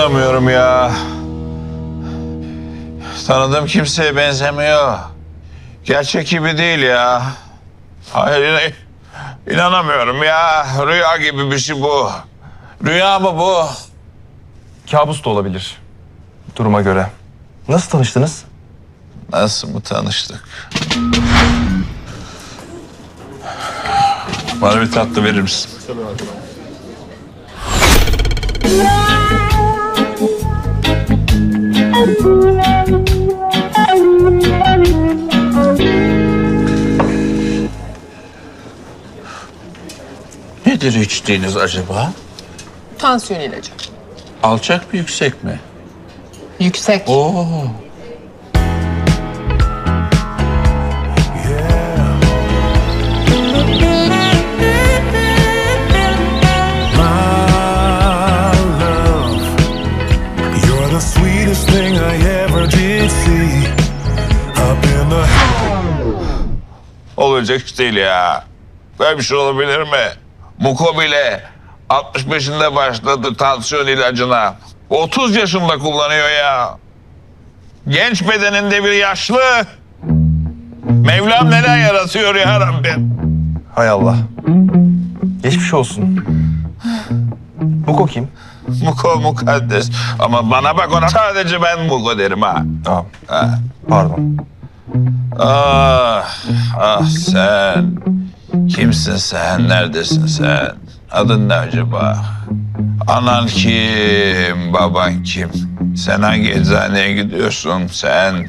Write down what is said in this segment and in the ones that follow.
İnanamıyorum ya. Tanıdığım kimseye benzemiyor. Gerçek gibi değil ya. Hayır inan- inanamıyorum ya. Rüya gibi bir şey bu. Rüya mı bu? Kabus da olabilir. Duruma göre. Nasıl tanıştınız? Nasıl mı tanıştık? Bana bir tatlı verir misin? Nedir içtiğiniz acaba? Tansiyon ilacı. Alçak mı yüksek mi? Yüksek. Oo. The Olacak iş değil ya. Böyle bir şey olabilir mi? Muko bile 65'inde başladı tansiyon ilacına. 30 yaşında kullanıyor ya. Genç bedeninde bir yaşlı. Mevlam neler yaratıyor ya Rabbim. Hay Allah. Geçmiş olsun. Muko kim? Muko mukaddes. Ama bana bak ona sadece ben Muko derim ha. Aa, ha. pardon. Ah, ah sen. Kimsin sen? Neredesin sen? Adın ne acaba? Anan kim? Baban kim? Sen hangi eczaneye gidiyorsun? Sen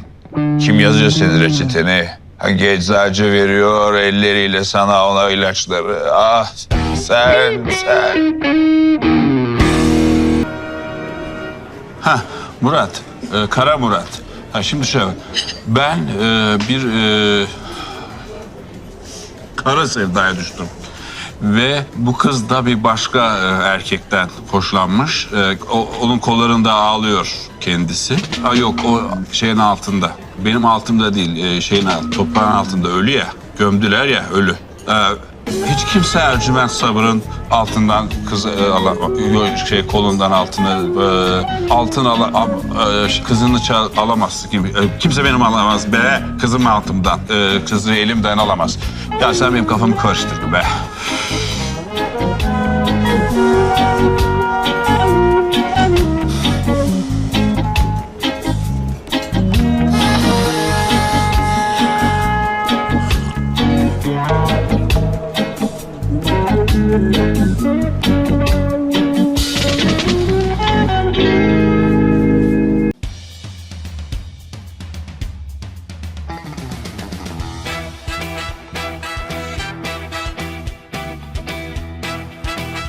kim yazıyor senin reçeteni? Hangi eczacı veriyor elleriyle sana ona ilaçları? Ah sen, sen. Ha Murat, e, Kara Murat. Ha şimdi şöyle, ben e, bir e, kara sevdaya düştüm. Ve bu kız da bir başka e, erkekten hoşlanmış. E, o, onun kollarında ağlıyor kendisi. Ha yok o şeyin altında. Benim altımda değil, e, şeyin alt, toprağın altında ölü ya. Gömdüler ya ölü. E, hiç kimse Ercüment Sabır'ın altından kız e, ala, şey kolundan altını e, altın ala, a- e, kızını çal, alamaz gibi. E, kimse benim alamaz be. Kızım altımdan. E, kızı elimden alamaz. Ya sen benim kafamı karıştırdın be.